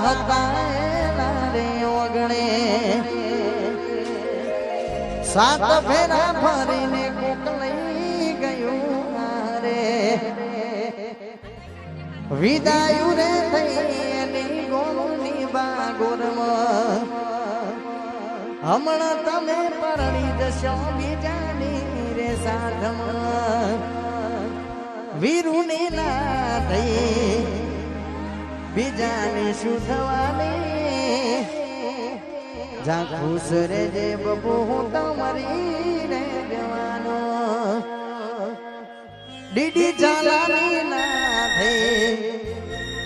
હતા રે ઓગણે સાત ફેરા ફરીને કોક ગયું મારે વિદાયું રે થઈ એની ગોમની બાગોરમાં હમણાં તમે પરણી જશો બીજાની રે સાધમાં વીરુની ના થઈ બીજાની શું થવાની જા ખુશ રે જે બબુ હું તમારી રે જવાનો ડીડી ચાલાની ના થઈ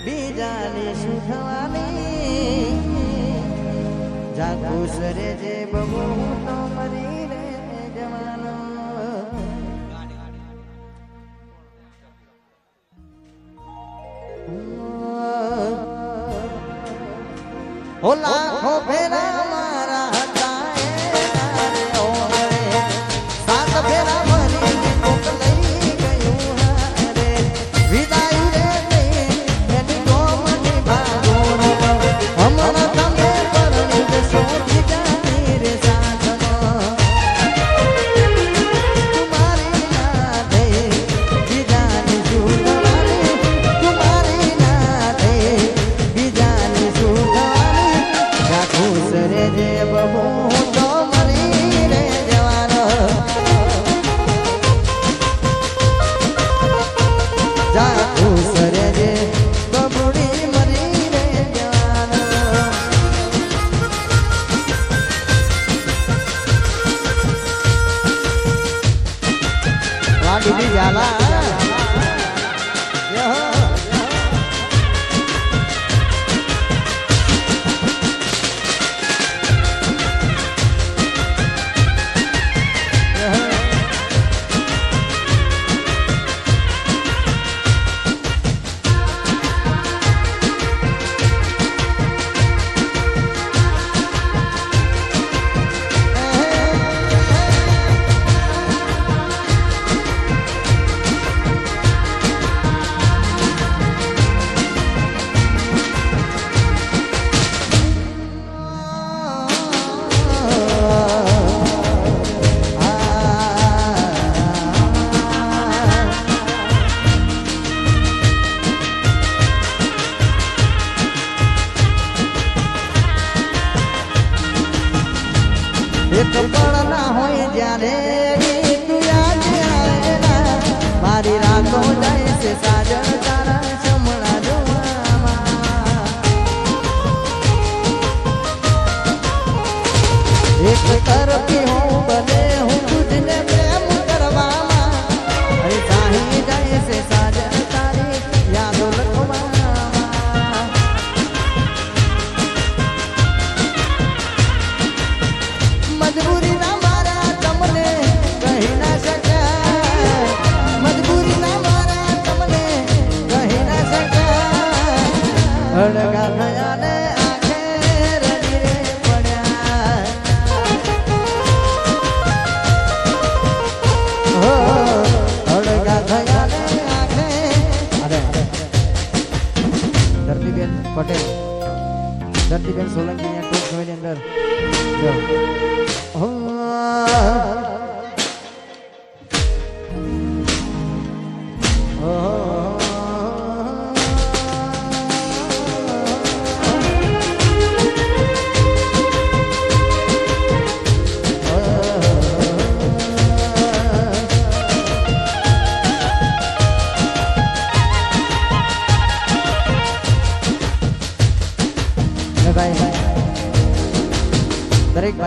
બીજાની શું થવાની જા ખુશ રે જે બબુ હું ઓ લાખો મજબૂરી ના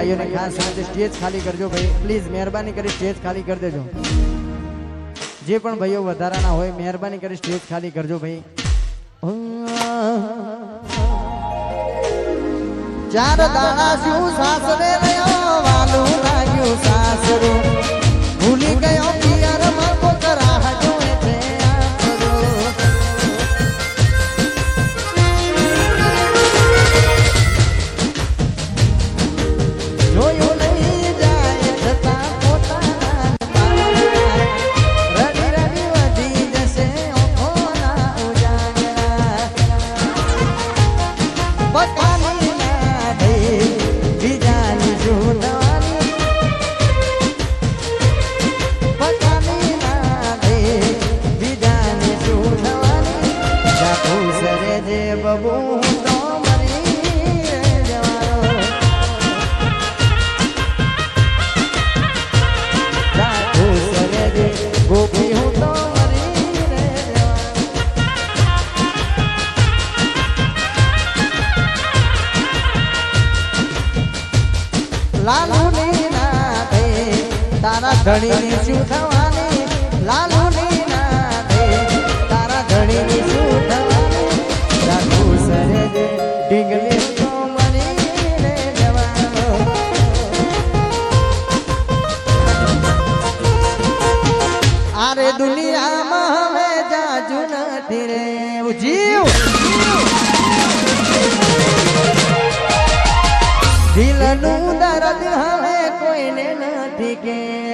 ભાઈઓને ખાસ વિનંતી સ્ટેજ ખાલી કરજો ભાઈ પ્લીઝ મહેરબાની કરી સ્ટેજ ખાલી કરી દેજો જે પણ ભાઈઓ વધારાના હોય મહેરબાની કરી સ્ટેજ ખાલી કરજો ભાઈ ચાર દાણા શું સાસરે રહ્યો વાલું લાગ્યું સાસરું ભૂલી ગયો પિયરમાં નથી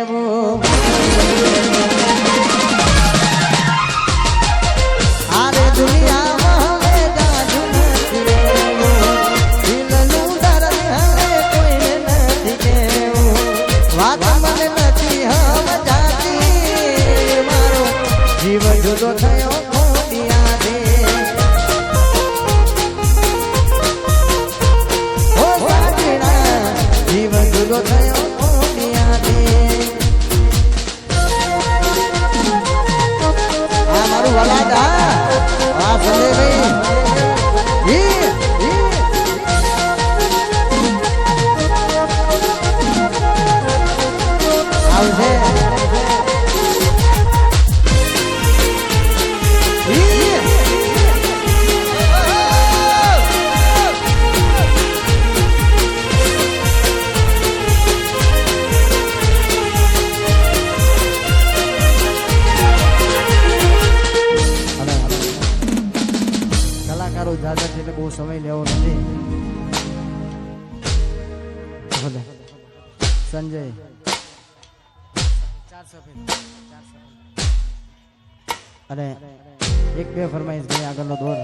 ફરમાઈશ ગઈ આગળનો દોર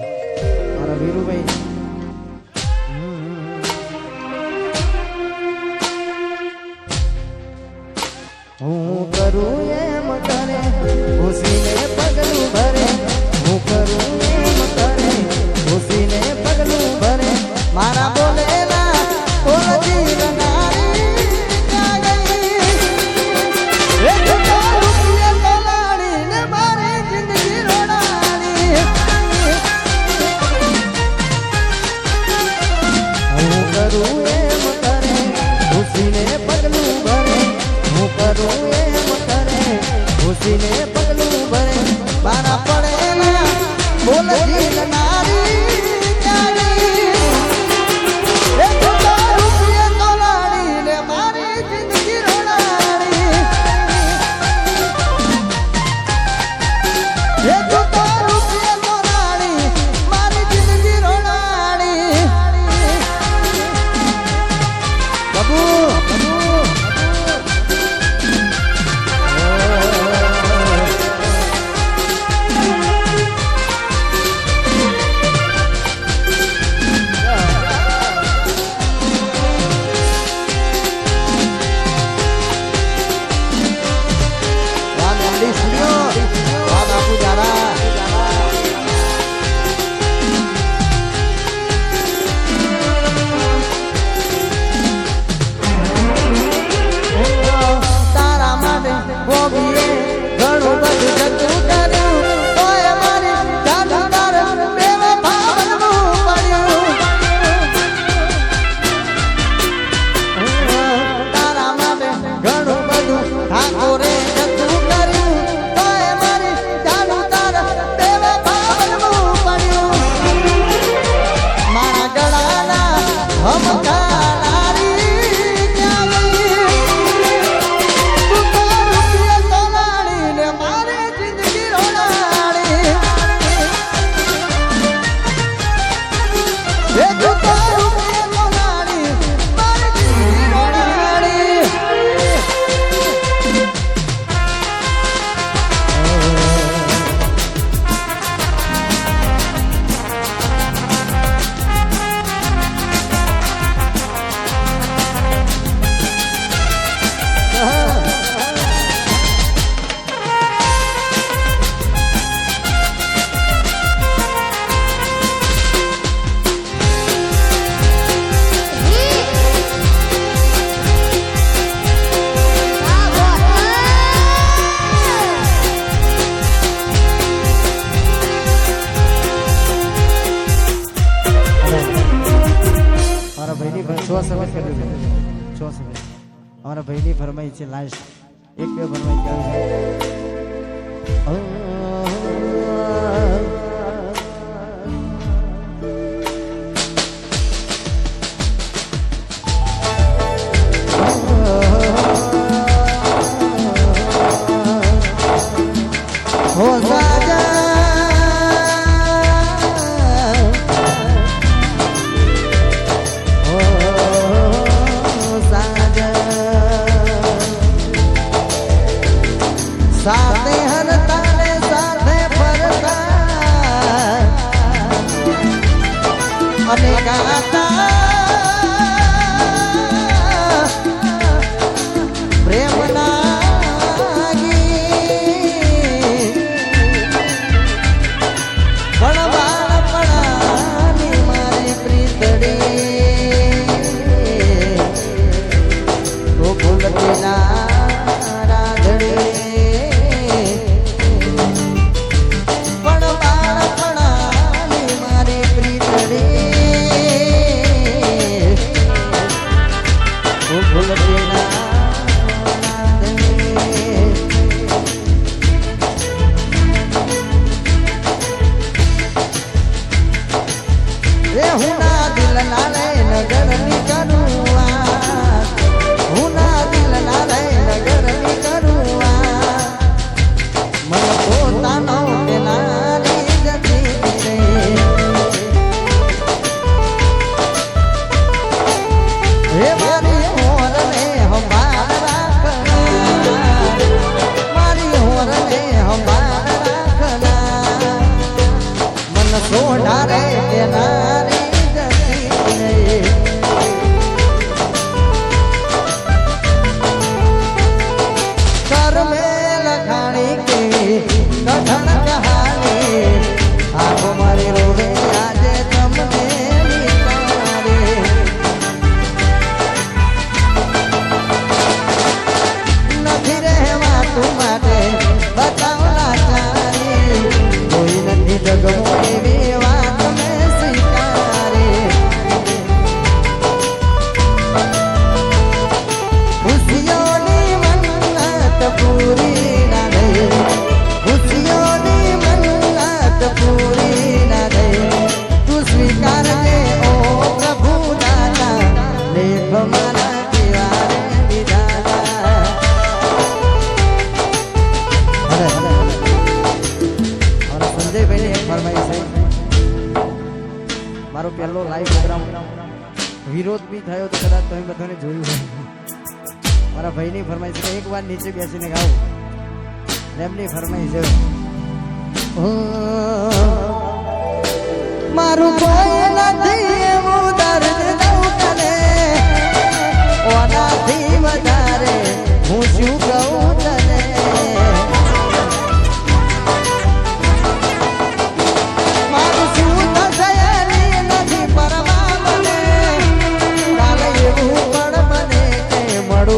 મારા વીરુભાઈ. હું કરે ભગવાન નીચે બેસીને ગાવું. એમની ફરમાઈ છે મારું કોઈ નથી વધારે હું શું કહું તને?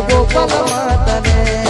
ગોપાલ માતાને.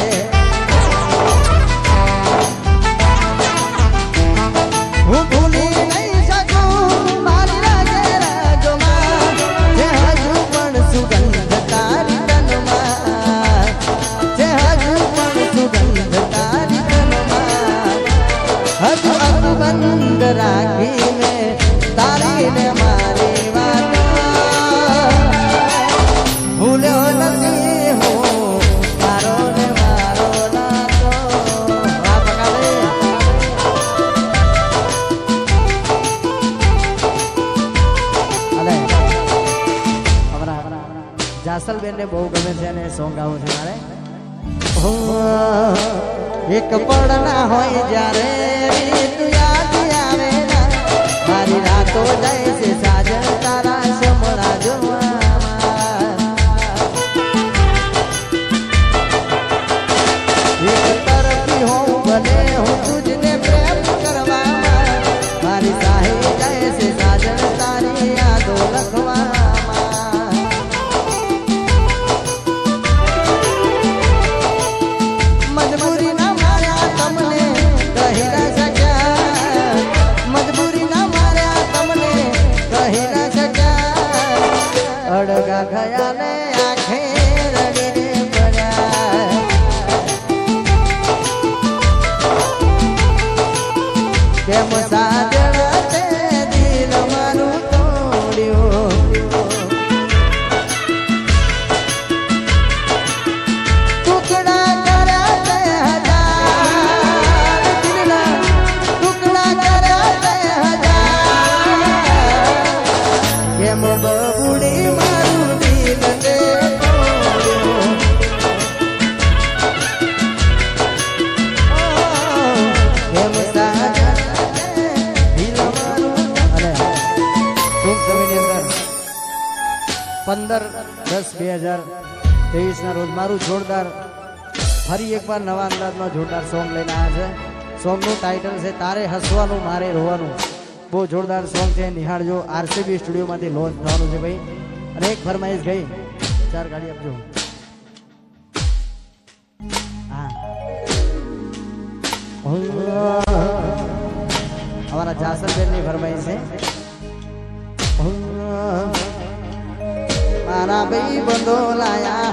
હોય જ્યારે એકવાર નવા અંદાજમાં જોરદાર સોંગ લઈને આવ્યા છે. સોંગનું ટાઇટલ છે, તારે હસવાનું, મારે રોવાનું. બહુ જોરદાર સોંગ છે નિહાળજો આરસીબી સ્ટુડિયોમાંથી લોન્ચ થવાનું છે ભાઈ. અને એક ફરમાઈશ ગઈ. ચાર ગાડી આપજો. અમારા જાસરબેનની ફરમાઈશ છે. મારા ભાઈ બંધો લાયા.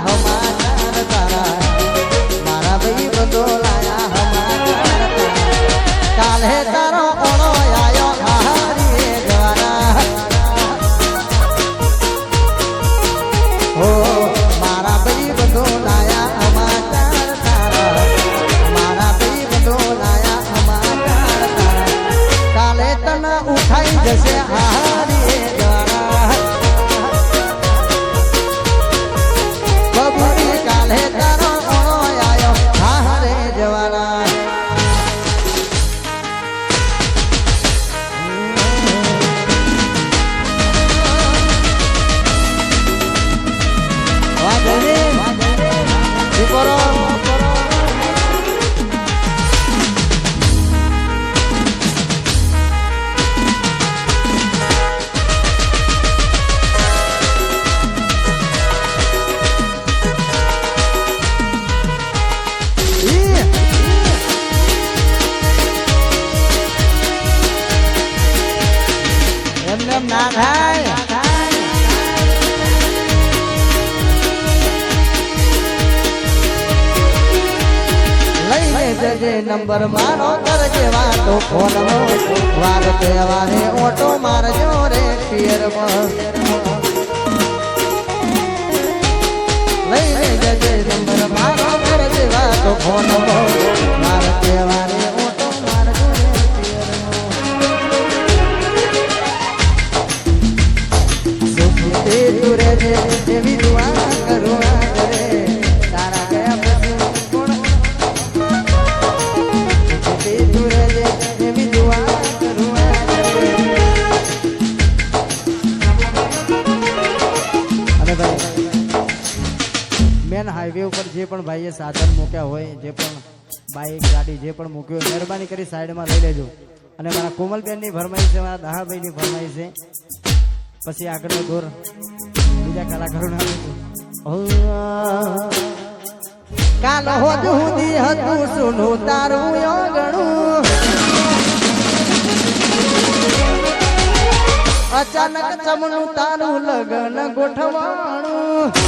મારા ભાઈ બંધો ઓટો મારજો રે પિયરમાં લઈને જજે નંબર મારો કરજે વાતો ફોનનો વાર તહેવારે ભાઈએ સાધન મૂક્યા હોય, જે પણ બાઇક ગાડી જે પણ મૂક્યું હોય, મહેરબાની કરી સાઈડમાં લઈ લેજો. અને મારા કોમલબેનની ભરમાઈ છે, મારા દહાભાઈની ભરમાઈ છે. પછી આગળનો દોર બીજા કલાકારોને કાલ હોજ સુધી હતું સુનું તારું યોગણું અચાનક ચમનું તારું લગન ગોઠવાણું.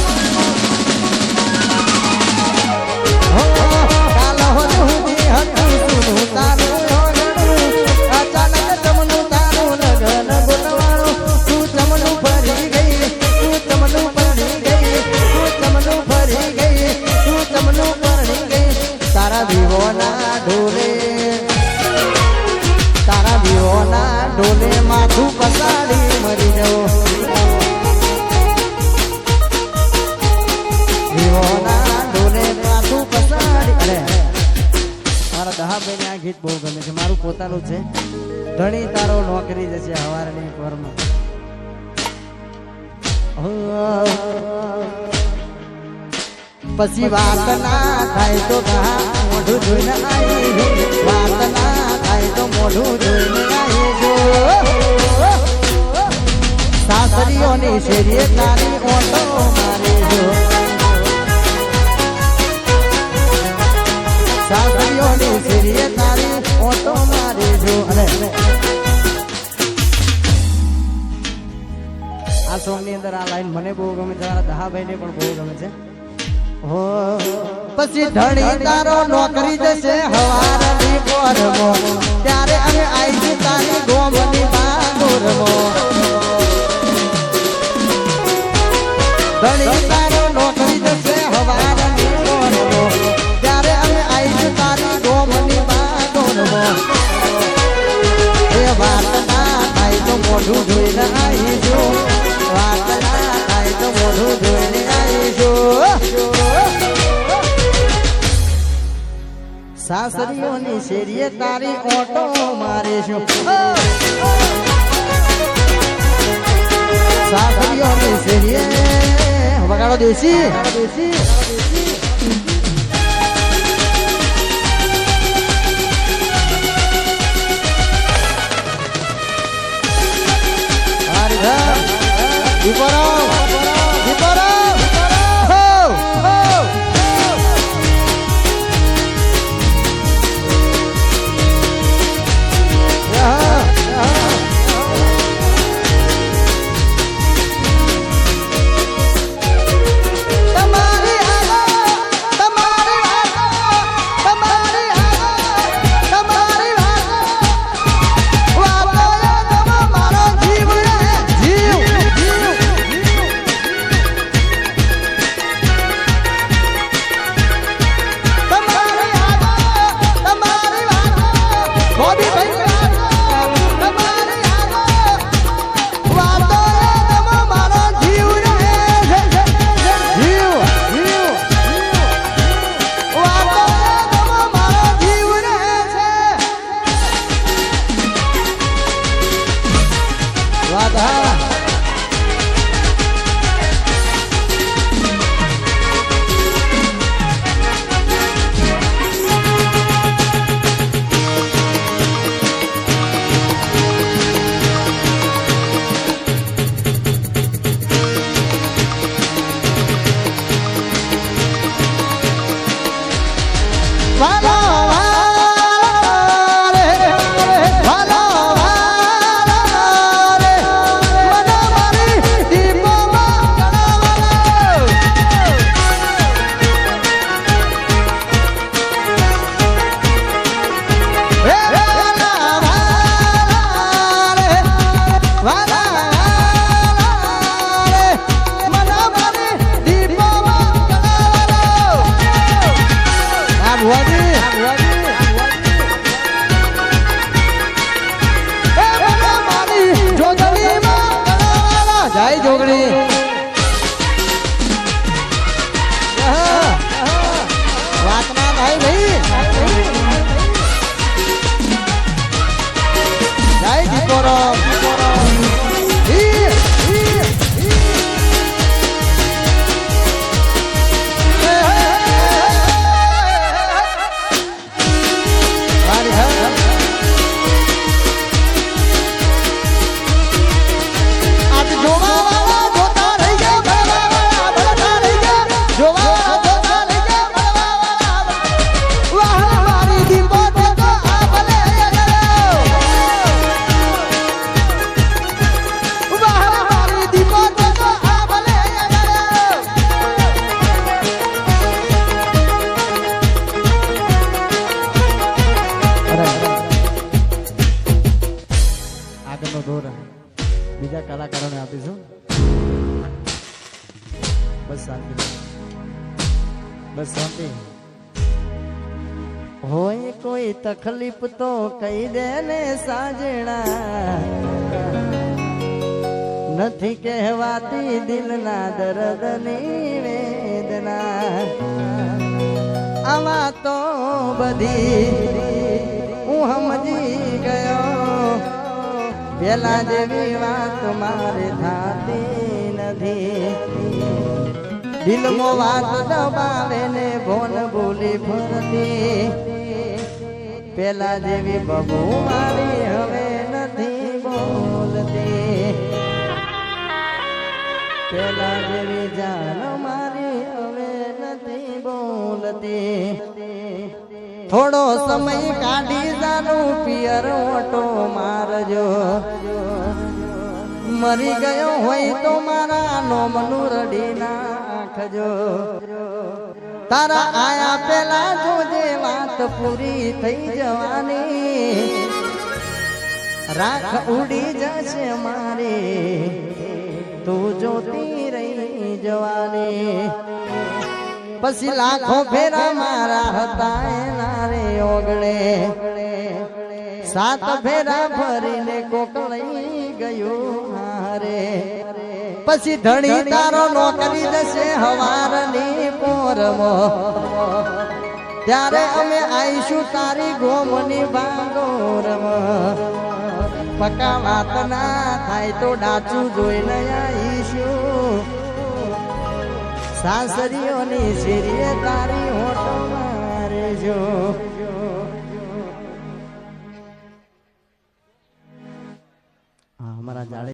તારા વિવોના ઢોલે માથું પસાડી મરી જવો દહાભાઈને આ ગીત બહુ ગમે છે. મારું પોતાનું છે. ધણી તારો નોકરી જશે હવારની પોરમાં. પછી વાત ના થાય તો મોઢું જોઈને આવી વાત ના થાય તો મોઢું જોઈને આવી સાસરીઓની શેરીએ તારી ઓટો મારી જો. સાસરીઓની શેરીએ તારી આ સોંગની અંદર આ લાઈન મને બહુ ગમે છે આ દહાભાઈ ને પણ બહુ ગમે છે. હો, પછી ધણી તારો નોકરી જશે, હવારની પોરમો ત્યારે અમે આઈશું તારી સાસરીઓની શેરીએ તારી ઓટો મારીશું. સાસરીઓની શેરીએ. વગાડો દેશી દેશી તમારી તકલીફ તો કહી દે ને સાજણા. નથી કહેવાતી દિલના દર્દની વેદના. આમાં તો બધી હું સમજી ગયો. પેલા જેવી વાત મારે થાતી નથી. દિલમાં વાત દબાવે ને ભોન ભૂલી ફરતી. પેલા જેવી બબુ મારી હવે નથી બોલતી. પેલા જેવી જાન મારી હવે નથી બોલતી. થોડો સમય કાઢી જાનું, પિયર ઓટો મારજો. મરી ગયો હોય તો મારા નોમનું રડી નાખજો. તારા આયા પેલા જોજે વાત પૂરી થઈ જવાની. રાખ ઉડી જશે મારે, તું જોતી રહી જવાની. પછી લાખો ફેરા મારા હતા એના રે ઓગણે સાત ફેરા ફરીને કોક ગયું મારે. પછી ધણી તારો નોકરી જશે હવારની પોરમો ત્યારે અમે આવીશું તારી ગોમની બાંગોરમાં પકા વાત ના થાય તો ડાચું જોઈને આવીશું સાસરીઓની શેરીએ તારી હોટો મારેજો. અમારા જાડે